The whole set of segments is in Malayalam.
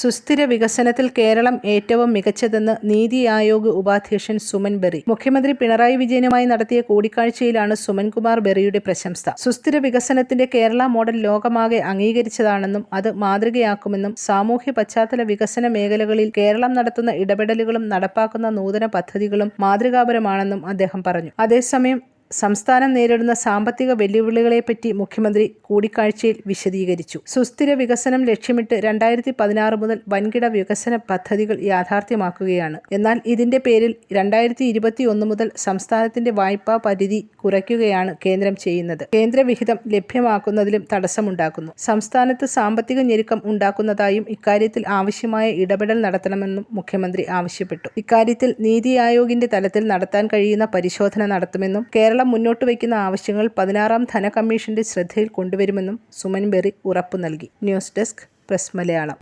സുസ്ഥിര വികസനത്തിൽ കേരളം ഏറ്റവും മികച്ചതെന്ന് നീതി ആയോഗ് ഉപാധ്യക്ഷൻ സുമൻ ബെറി. മുഖ്യമന്ത്രി പിണറായി വിജയനുമായി നടത്തിയ കൂടിക്കാഴ്ചയിലാണ് സുമൻകുമാർ ബെറിയുടെ പ്രശംസ. സുസ്ഥിര വികസനത്തിന്റെ കേരള മോഡൽ ലോകമാകെ അംഗീകരിച്ചതാണെന്നും അത് മാതൃകയാക്കുമെന്നും സാമൂഹ്യ പശ്ചാത്തല വികസന മേഖലകളിൽ കേരളം നടത്തുന്ന ഇടപെടലുകളും നടപ്പാക്കുന്ന നൂതന പദ്ധതികളും മാതൃകാപരമാണെന്നും അദ്ദേഹം പറഞ്ഞു. അതേസമയം സംസ്ഥാനം നേരിടുന്ന സാമ്പത്തിക വെല്ലുവിളികളെപ്പറ്റി മുഖ്യമന്ത്രി കൂടിക്കാഴ്ചയിൽ വിശദീകരിച്ചു. സുസ്ഥിര വികസനം ലക്ഷ്യമിട്ട് രണ്ടായിരത്തി പതിനാറ് മുതൽ വൻകിട വികസന പദ്ധതികൾ യാഥാർത്ഥ്യമാക്കുകയാണ്. എന്നാൽ ഇതിന്റെ പേരിൽ രണ്ടായിരത്തി ഇരുപത്തി ഒന്ന് മുതൽ സംസ്ഥാനത്തിന്റെ വായ്പാ പരിധി കുറയ്ക്കുകയാണ് കേന്ദ്രം ചെയ്യുന്നത്. കേന്ദ്രവിഹിതം ലഭ്യമാക്കുന്നതിലും തടസ്സമുണ്ടാക്കുന്നു. സംസ്ഥാനത്ത് സാമ്പത്തിക ഞെരുക്കം ഉണ്ടാക്കുന്നതായും ഇക്കാര്യത്തിൽ ആവശ്യമായ ഇടപെടൽ നടത്തണമെന്നും മുഖ്യമന്ത്രി ആവശ്യപ്പെട്ടു. ഇക്കാര്യത്തിൽ നീതി ആയോഗിന്റെ തലത്തിൽ നടത്താൻ കഴിയുന്ന പരിശോധന നടത്തുമെന്നും കേരളം മുന്നോട്ട് വയ്ക്കുന്ന ആവശ്യങ്ങൾ പതിനാറാം ധനകമ്മീഷന്റെ ശ്രദ്ധയിൽ കൊണ്ടുവരുമെന്നും സുമൻ ബെറി ഉറപ്പു നൽകി. News desk press Malayalam.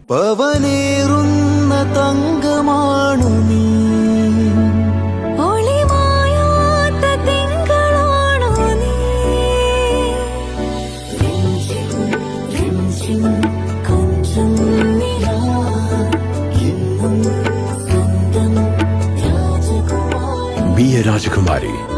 Rajakumari